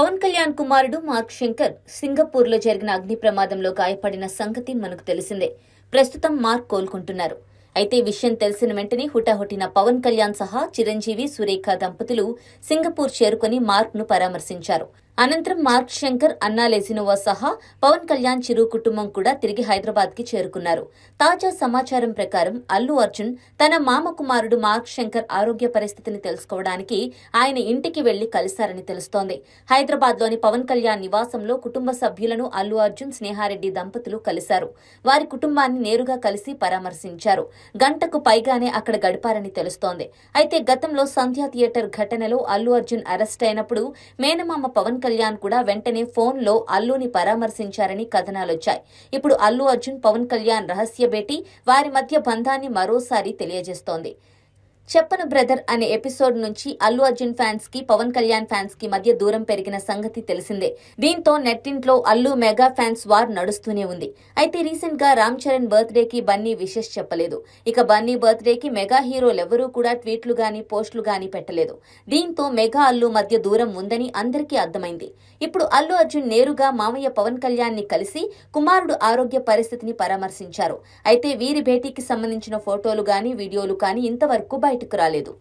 పవన్ కళ్యాణ్ కుమారుడు మార్క్ శంకర్ సింగపూర్లో జరిగిన అగ్ని ప్రమాదంలో గాయపడిన సంగతి మనకు తెలిసిందే. ప్రస్తుతం మార్క్ కోలుకుంటున్నారు. అయితే విషయం తెలిసిన వెంటనే హుటాహుటిన పవన్ కళ్యాణ్ సహా చిరంజీవి సురేఖ దంపతులు సింగపూర్ చేరుకుని మార్క్ను పరామర్శించారు. అనంతరం మార్క్ శంకర్ అన్నా లెసినోవా సహా పవన్ కళ్యాణ్ చిరు కుటుంబం కూడా తిరిగి హైదరాబాద్కి చేరుకున్నారు. తాజా సమాచారం ప్రకారం అల్లు అర్జున్ తన మామ కుమారుడు మార్క్ శంకర్ ఆరోగ్య పరిస్థితిని తెలుసుకోవడానికి ఆయన ఇంటికి వెళ్ళి కలిశారని తెలుస్తోంది. హైదరాబాద్లోని పవన్ కళ్యాణ్ నివాసంలో కుటుంబ సభ్యులను అల్లు అర్జున్ స్నేహారెడ్డి దంపతులు కలిశారు. వారి కుటుంబాన్ని నేరుగా కలిసి పరామర్శించారు. గంటకు పైగానే అక్కడ గడిపారని తెలుస్తోంది. అయితే గతంలో సంధ్యా థియేటర్ ఘటనలో అల్లు అర్జున్ అరెస్ట్ అయినప్పుడు మేనమామ పవన్ కళ్యాణ్ కూడా వెంటనే ఫోన్లో అల్లుని పరామర్శించారని కథనాలొచ్చాయి. ఇప్పుడు అల్లు అర్జున్ పవన్ కళ్యాణ్ రహస్య భేటీ వారి మధ్య బంధాన్ని మరోసారి తెలియజేస్తోంది. చెప్పను బ్రదర్ అనే ఎపిసోడ్ నుంచి అల్లు అర్జున్ ఫ్యాన్స్కి పవన్ కళ్యాణ్ ఫ్యాన్స్కి మధ్య దూరం పెరిగిన సంగతి తెలిసిందే. దీంతో నెట్టింట్లో అల్లు మెగా ఫ్యాన్స్ వార్ నడుస్తూనే ఉంది. అయితే రీసెంట్గా రామ్ చరణ్ బర్త్డే కి బన్నీ విషెస్ చెప్పలేదు. ఇక బన్నీ బర్త్డే కి మెగా హీరోలెవరూ కూడా ట్వీట్లు గాని పోస్టులు గాని పెట్టలేదు. దీంతో మెగా అల్లు మధ్య దూరం ఉందని అందరికీ అర్థమైంది. ఇప్పుడు అల్లు అర్జున్ నేరుగా మామయ్య పవన్ కళ్యాణ్ని కలిసి కుమారుడు ఆరోగ్య పరిస్థితిని పరామర్శించారు. అయితే వీరి భేటీకి సంబంధించిన ఫోటోలు గాని వీడియోలు కానీ ఇంతవరకు బయటకు రాలేదు.